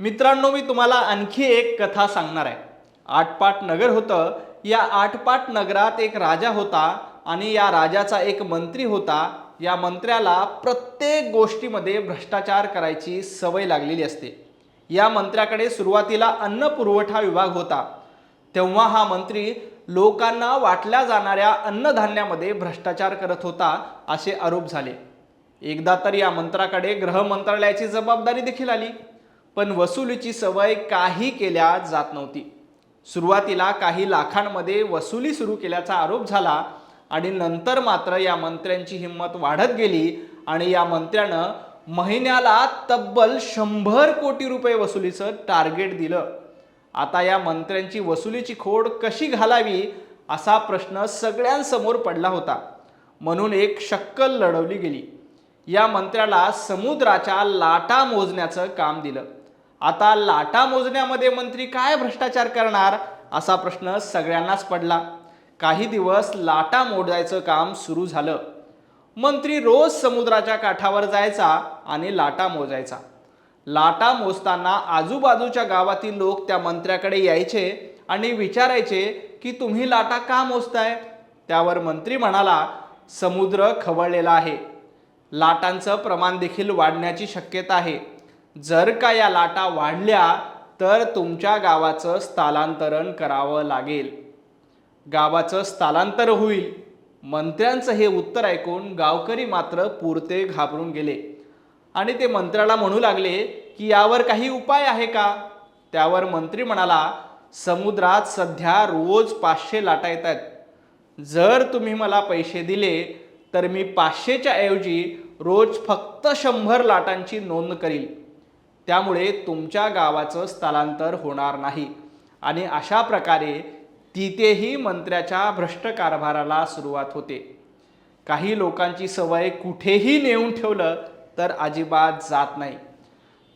मित्रांनो मी तुम्हाला आणखी एक कथा सांगणार आहे. आटपाट नगर होतं. या आटपाट नगरात एक राजा होता आणि या राजाचा एक मंत्री होता. या मंत्र्याला प्रत्येक गोष्टीमध्ये भ्रष्टाचार करायची सवय लागलेली असते. या मंत्र्याकडे सुरुवातीला अन्न पुरवठा विभाग होता. तेव्हा हा मंत्री लोकांना वाटल्या जाणाऱ्या अन्नधान्यामध्ये भ्रष्टाचार करत होता असे आरोप झाले. एकदा तर या मंत्राकडे गृह मंत्रालयाची जबाबदारी देखील आली. पण वसुलीची सवय काही केल्या जात नव्हती. सुरुवातीला काही लाखांमध्ये वसुली सुरू केल्याचा आरोप झाला आणि नंतर मात्र या मंत्र्यांची हिंमत वाढत गेली आणि या मंत्र्यानं महिन्याला तब्बल शंभर कोटी रुपये वसुलीचं टार्गेट दिलं. आता या मंत्र्यांची वसुलीची खोड कशी घालावी असा प्रश्न सगळ्यांसमोर पडला होता. म्हणून एक शक्कल लढवली गेली. या मंत्र्याला समुद्राच्या लाटा मोजण्याचं काम दिलं. आता लाटा मोजण्यामध्ये मंत्री काय भ्रष्टाचार करणार असा प्रश्न सगळ्यांनाच पडला. काही दिवस लाटा मोजायचं काम सुरू झालं. मंत्री रोज समुद्राच्या काठावर जायचा आणि लाटा मोजायचा. लाटा मोजताना आजूबाजूच्या गावातील लोक त्या मंत्र्याकडे यायचे आणि विचारायचे की तुम्ही लाटा का मोजताय? त्यावर मंत्री म्हणाला समुद्र खवळलेला आहे. लाटांचं प्रमाण देखील वाढण्याची शक्यता आहे. जर का या लाटा वाढल्या तर तुमच्या गावाचं स्थलांतरण करावं लागेल. गावाचं स्थलांतर होईल. मंत्र्यांचं हे उत्तर ऐकून गावकरी मात्र पुरते घाबरून गेले. आणि ते मंत्र्याला म्हणू लागले की यावर काही उपाय आहे का? त्यावर मंत्री म्हणाला समुद्रात सध्या रोज पाचशे लाटा येत आहेत जर तुम्ही मला पैसे दिले तर मी पाचशेच्या ऐवजी रोज फक्त शंभर लाटांची नोंद करील त्यामुळे तुमच्या गावाचं स्थलांतर होणार नाही. आणि अशा प्रकारे तिथेही मंत्र्याच्या भ्रष्ट कारभाराला सुरुवात होते. काही लोकांची सवय कुठेही नेऊन ठेवलं तर अजिबात जात नाही.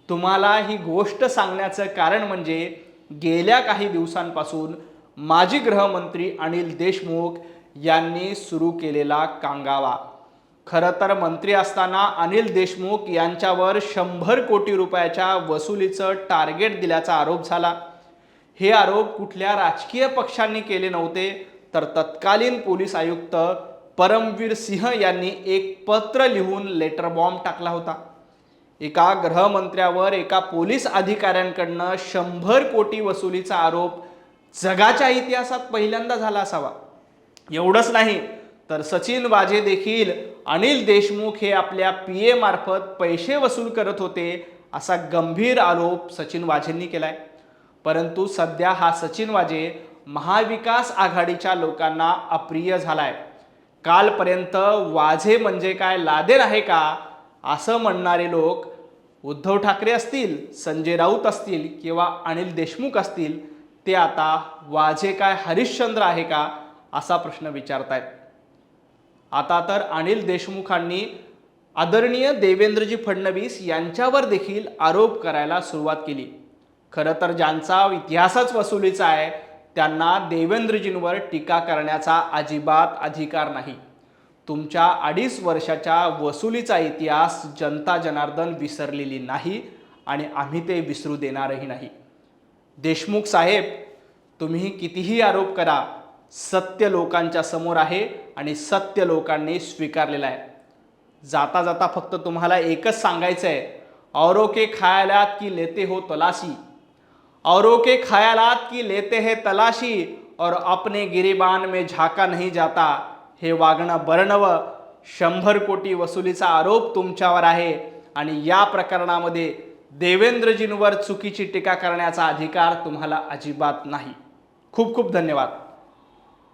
तुम्हाला ही गोष्ट सांगण्याचं कारण म्हणजे गेल्या काही दिवसांपासून माजी गृहमंत्री अनिल देशमुख यांनी सुरू केलेला कांगावा. खरं तर मंत्री असताना अनिल देशमुख यांच्यावर शंभर कोटी रुपयाच्या वसुलीचं टार्गेट दिल्याचा आरोप झाला. हे आरोप कुठल्या राजकीय पक्षांनी केले नव्हते तर तत्कालीन पोलीस आयुक्त परमवीर सिंह यांनी एक पत्र लिहून लेटर बॉम्ब टाकला होता. एका गृहमंत्र्यावर एका पोलीस अधिकाऱ्यांकडनं शंभर कोटी वसुलीचा आरोप जगाच्या इतिहासात पहिल्यांदा झाला असावा. एवढंच नाही तर सचिन वाजे देखील अनिल देशमुख हे आपल्या पी ए मार्फत पैसे वसूल करत होते असा गंभीर आरोप सचिन वाझेंनी केलाय. परंतु सध्या हा सचिन वाजे महाविकास आघाडीच्या लोकांना अप्रिय झालाय. कालपर्यंत वाझे म्हणजे काय लादेर आहे का असं म्हणणारे लोक उद्धव ठाकरे असतील संजय राऊत असतील किंवा अनिल देशमुख असतील ते आता वाझे काय हरिश्चंद्र आहे का असा प्रश्न विचारतायत. आता तर अनिल देशमुखांनी आदरणीय देवेंद्रजी फडणवीस यांच्यावर देखील आरोप करायला सुरुवात केली. खरं तर ज्यांचा इतिहासच वसुलीचा आहे त्यांना देवेंद्रजींवर टीका करण्याचा अजिबात अधिकार नाही. तुमच्या अडीच वर्षाच्या वसुलीचा इतिहास जनता जनार्दन विसरलेली नाही आणि आम्ही ते विसरू देणारही नाही. देशमुख साहेब तुम्ही कितीही आरोप करा सत्य लोकांच्या समोर आहे आणि सत्य लोकांनी स्वीकारलेलं आहे. जाता जाता फक्त तुम्हाला एकच सांगायचं आहे. औरों के खायालात की लेते हो तलाशी. औरों के ख्यालात की लेते हैं तलाशी और अपने गिरिबान में झाका नहीं जाता. हे वागणं बर्णव शंभर कोटी वसुलीचा आरोप तुमच्यावर आहे आणि या प्रकरणामध्ये देवेंद्रजींवर चुकीची टीका करण्याचा अधिकार तुम्हाला अजिबात नाही. खूप खूप धन्यवाद.